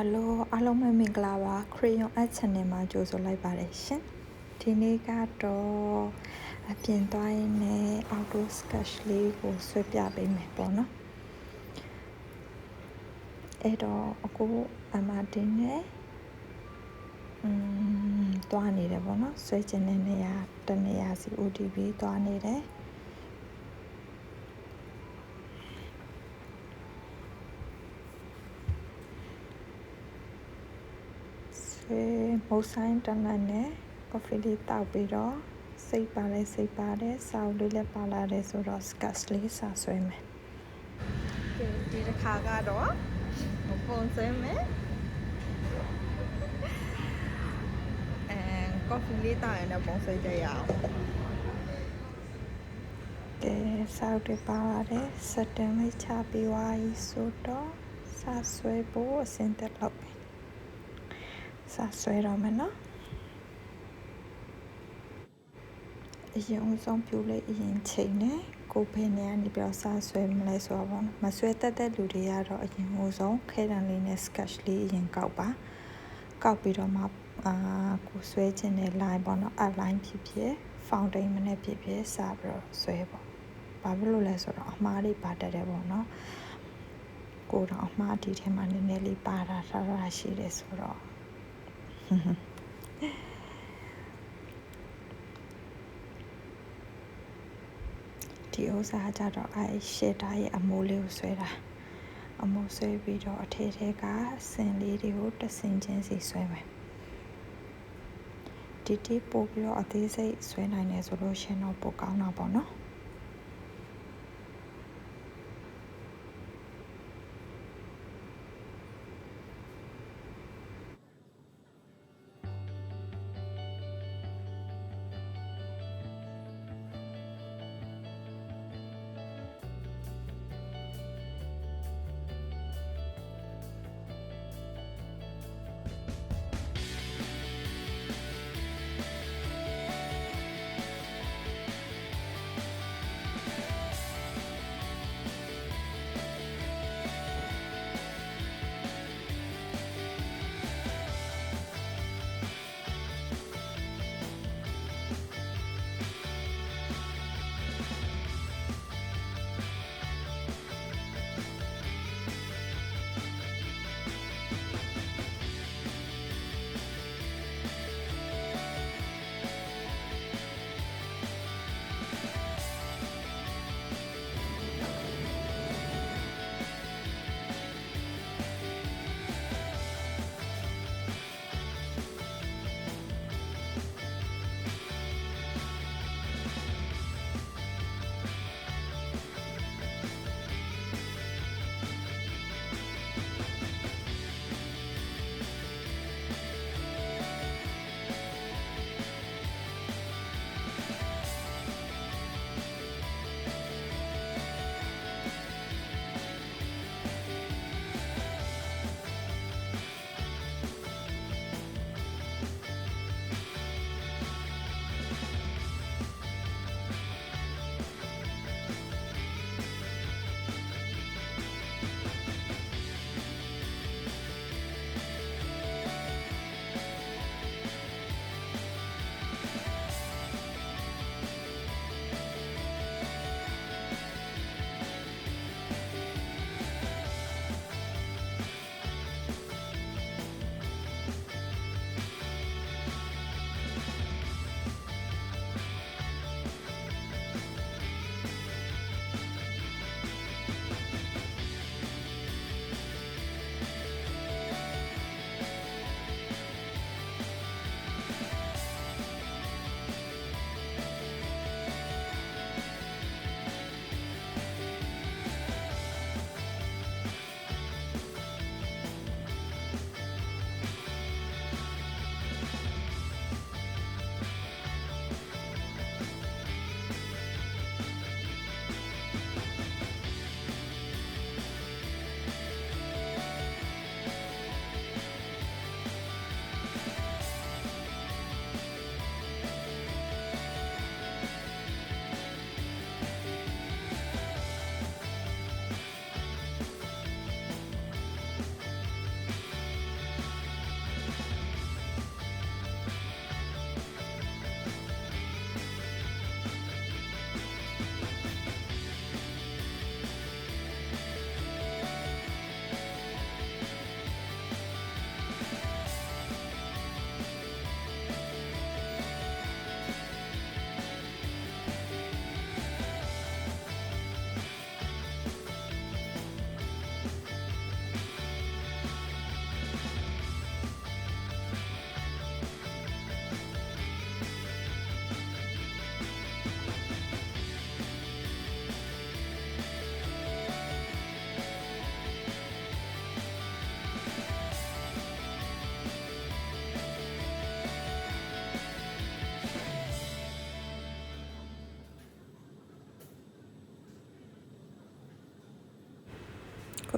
Hello အားလုံးပဲမင်္ဂလာပါ Crayon Art Channel မှာကြိုဆိုလိုက်ပါတယ်ရှင်ဒီနေ့ကတော့အပြင်သွားရင်းနဲ့ outdoor sketch လေးကိုဆွဲပြပေးမယ်ပေါ့နော်အဲ့တော့အခုအမတင်နဲ့อืมသွားနေတယ်ပေါ့နော်ဆွဲချင်တဲ့နေရာတနေရာစီ OTB သွားနေတယ် ဆွေမုတ်ဆိုင်တနတ်နဲ့ကော်ဖီလေးတောက်ပြီးတော့စိတ်ပါလဲစိတ်ပါတယ်စောက်လေးလည်းပါလာတယ်ဆိုတော့ scotch လေးစာဆွဲမယ်ကဲဒီတစ်ခါကတော့ပုံဆွဲမယ်အဲကော်ဖီလေးတောက်ရင်တော့ပုံဆွဲကြရအောင်ကဲစောက်တွေပါလာတယ်စက်တင်လေးချပြီးွားပြီဆိုတော့စာဆွဲဖို့အစင်တက်လောက်ပြီ စာဆွဲတော့မယ်နော်အရင်ဦးဆုံးပြူလေးအရင်ချိန်နဲ့ကိုဖယ်နေရနေပြီးတော့စာဆွဲမလဲဆိုတော့မဆွဲတတ်တဲ့လူတွေကတော့အရင်ဦးဆုံးခဲတံလေးနဲ့ sketch လေးအရင်ကောက်ပါကောက်ပြီးတော့မှအာကိုဆွဲခြင်းနဲ့ line ပေါ့နော် outline ဖြစ်ဖြစ် fountain မနဲ့ဖြစ်ဖြစ်စပြီးတော့ဆွဲပေါ့ဘာဖြစ်လို့လဲဆိုတော့အမှားလေးပါတတ်တယ်ပေါ့နော်ကိုတော့အမှားဒီထဲမှာနည်းနည်းလေးပါတာထားတာရှိတယ်ဆိုတော့ ဒီဥစ္စာကြတော့အဲရှေတာရဲ့အမိုးလေးကိုဆွဲတာအမိုးဆွဲပြီးတော့အထဲထဲကဆင်လေးတွေကိုတဆင်ချင်းစီဆွဲမယ်ဒီတိပို့ပြီးတော့အသေးစိတ်ဆွဲနိုင်တယ်ဆိုလို့ရှင်တော့ပိုကောင်းတာပေါ့နော်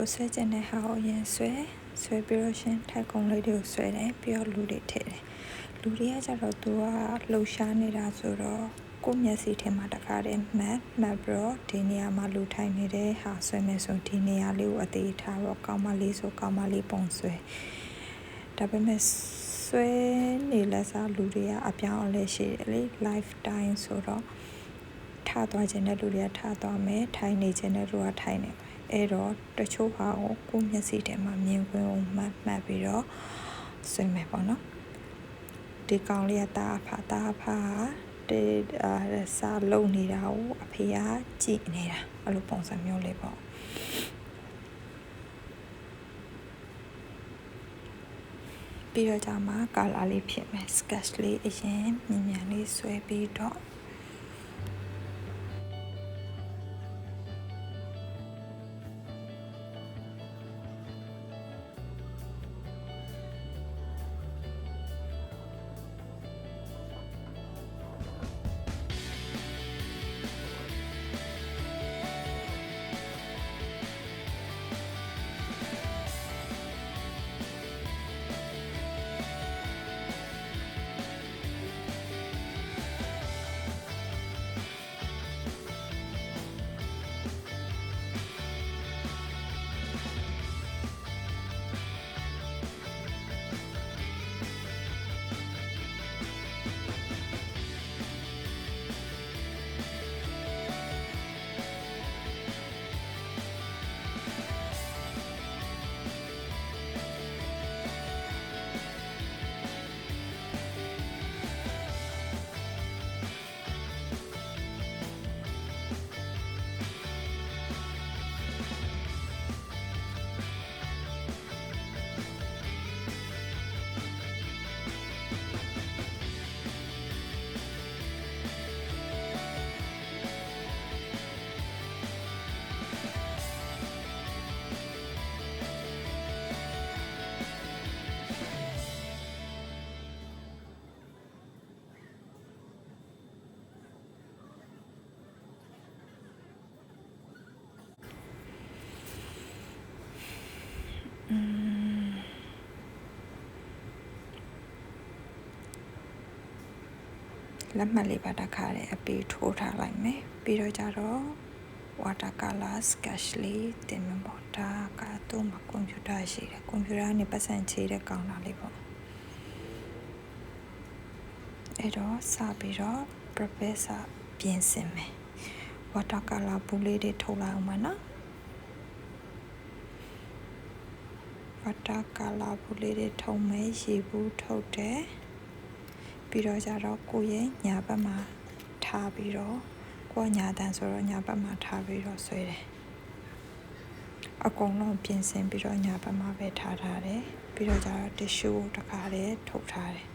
ကိုဆွဲကျင်တဲ့ဟာကိုအရင်ဆွဲဆွဲပြီးတော့ရှင်ထိုက်ကုံလေးတွေကိုဆွဲတယ်ပြီးတော့လူတွေထည့်တယ်လူတွေကကြတော့သူကလှူရှားနေတာဆိုတော့ကိုမျက်စိထဲမှာတခါတည်းမှတ်မှတ်ပြီးတော့ဒီနေရာမှာလူထိုင်နေတဲ့ဟာဆွဲမယ်ဆိုဒီနေရာလေးကိုအသေးထားတော့ကောင်းမလေးဆိုကောင်းမလေးပုံဆွဲဒါပေမဲ့ဆွဲနေလက်စားလူတွေကအပြောင်းအလဲရှိတယ်လေ lifetime ဆိုတော့ထသွားခြင်းတဲ့လူတွေကထသွားမယ်ထိုင်နေခြင်းတဲ့လူကထိုင်နေမယ် အဲ့တော့တချို့ဟာကိုကိုမျက်စိထဲမှာမြင်ခွင့်ကိုမှတ်မှတ်ပြီးတော့ဆွဲမယ်ပေါ့နော်ဒီကောင်လေးကတာဖာတာဖာတေအာစာလုံနေတာကိုအဖေကကြည့်နေတာအဲ့လိုပုံစံမျိုးလေးပေါ့ပြီးတော့じゃမှာကာလာလေးဖြစ်မယ် sketch လေးအရင်မြင်မြန်လေးဆွဲပြီးတော့ လက်မှတ်လေးပါတခါတည်းအပေးထိုးထားလိုက်မယ်ပြီးတော့ကြတော့ water color sketch လေးတင်မှာပေါ့ဒါကတော့မှကွန်ပျူတာရှိတယ်ကွန်ပျူတာနဲ့ပတ်စံချေတဲ့ကောင်လာလေးပေါ့အဲ့တော့စပြီးတော့ professor ပြင်ဆင်မယ် water color ဘူးလေးတွေထုတ်လိုက်အောင်မနော် water color ဘူးလေးတွေထုံမယ်ရေဘူးထုတ်တယ် ပြီးတော့ကြတော့ကိုရဲ့ညာဘက်မှာထားပြီးတော့ကိုညာတန်ဆိုတော့ညာဘက်မှာထားပြီးတော့ဆွဲတယ်အကုန်လုံးပြင်ဆင်ပြီးတော့ညာဘက်မှာပဲထားထားတယ်ပြီးတော့ကြတော့ tissue တခါတည်းထုတ်ထားတယ်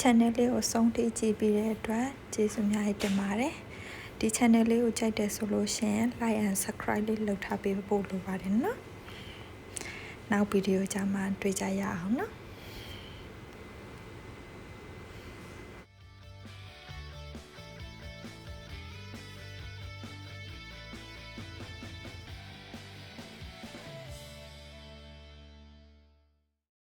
channel လေးကိုဆုံးထိကြည့်ပြီးတဲ့အတွက်ကျေးဇူးများတင်ပါတယ်ဒီ channel လေးကိုကြိုက်တယ်ဆိုလို့ရှိရင် like and subscribe လေးလုပ်ထားပေးဖို့လိုပါတယ်နော်နောက်ဗီဒီယိုကြမှာတွေ့ကြရအောင်နော်